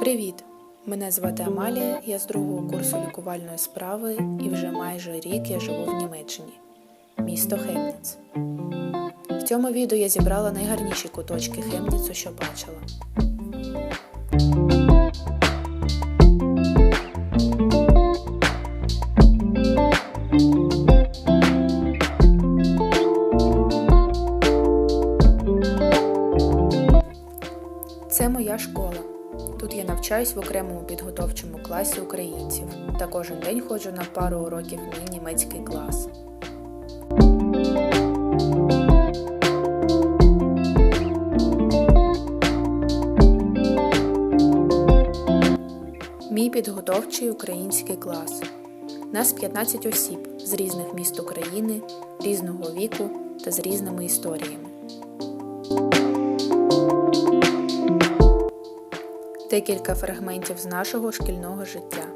Привіт! Мене звати Амалія, я з другого курсу лікувальної справи і вже майже рік я живу в Німеччині, місто Хемніц. В цьому відео я зібрала найгарніші куточки Хемніцу, що бачила. Тут я навчаюсь в окремому підготовчому класі українців та кожен день ходжу на пару уроків в мій німецький клас. Мій підготовчий український клас. Нас 15 осіб з різних міст України, різного віку та з різними історіями. Декілька фрагментів з нашого шкільного життя.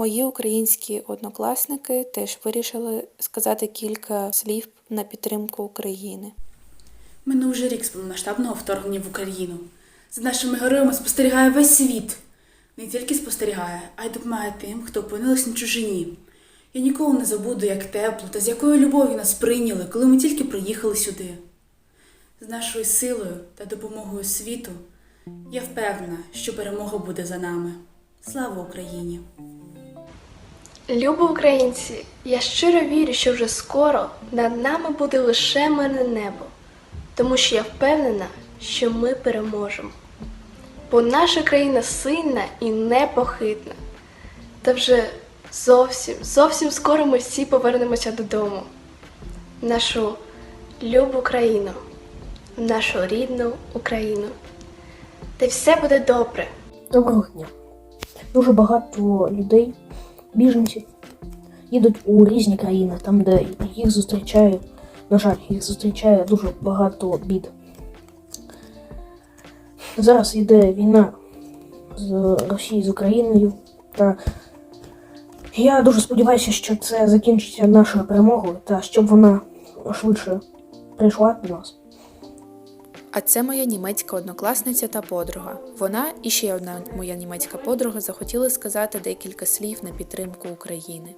Мої українські однокласники теж вирішили сказати кілька слів на підтримку України. Минув вже рік з повномасштабного вторгнення в Україну. За нашими героями спостерігає весь світ. Не тільки спостерігає, а й допомагає тим, хто опинилась на чужині. Я ніколи не забуду, як тепло та з якою любов'ю нас прийняли, коли ми тільки приїхали сюди. З нашою силою та допомогою світу я впевнена, що перемога буде за нами. Слава Україні! Любо українці, я щиро вірю, що вже скоро над нами буде лише мирне небо, тому що я впевнена, що ми переможемо. Бо наша країна сильна і непохитна. Та вже зовсім, зовсім скоро ми всі повернемося додому. В Нашу любу країну, в нашу рідну Україну. Та все буде добре. Доброго дня. Дуже багато людей, біженців, їдуть у різні країни, там, де їх зустрічає, на жаль, їх зустрічає дуже багато бід. Зараз йде війна з Росією з Україною, та я дуже сподіваюся, що це закінчиться нашою перемогою та щоб вона швидше прийшла до нас. А це моя німецька однокласниця та подруга. Вона і ще одна моя німецька подруга захотіли сказати декілька слів на підтримку України.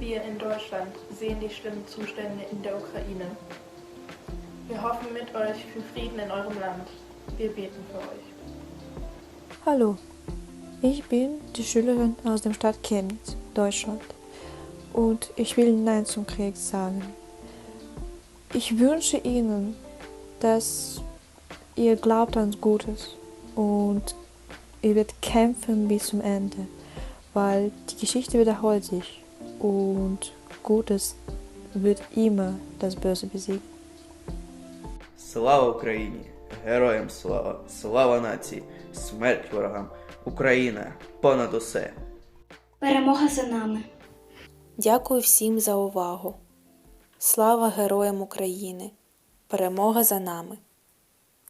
Wir in Deutschland sehen die schlimmen Zustände in der Ukraine. Wir hoffen mit euch für Frieden in eurem Land. Wir beten für euch. Hallo, ich bin die Schülerin aus der Stadt Chemnitz, Deutschland. Und ich will Nein zum Krieg sagen. Ich wünsche Ihnen, dass ihr glaubt ans Gutes und ihr werdet kämpfen bis zum Ende, weil die Geschichte wiederholt sich und Gutes wird immer das Böse besiegen. Слава Україні! Героям слава! Слава нації! Смерть ворогам! Україна понад усе! Перемога за нами. Дякую всім за увагу. Слава героям України! Перемога за нами!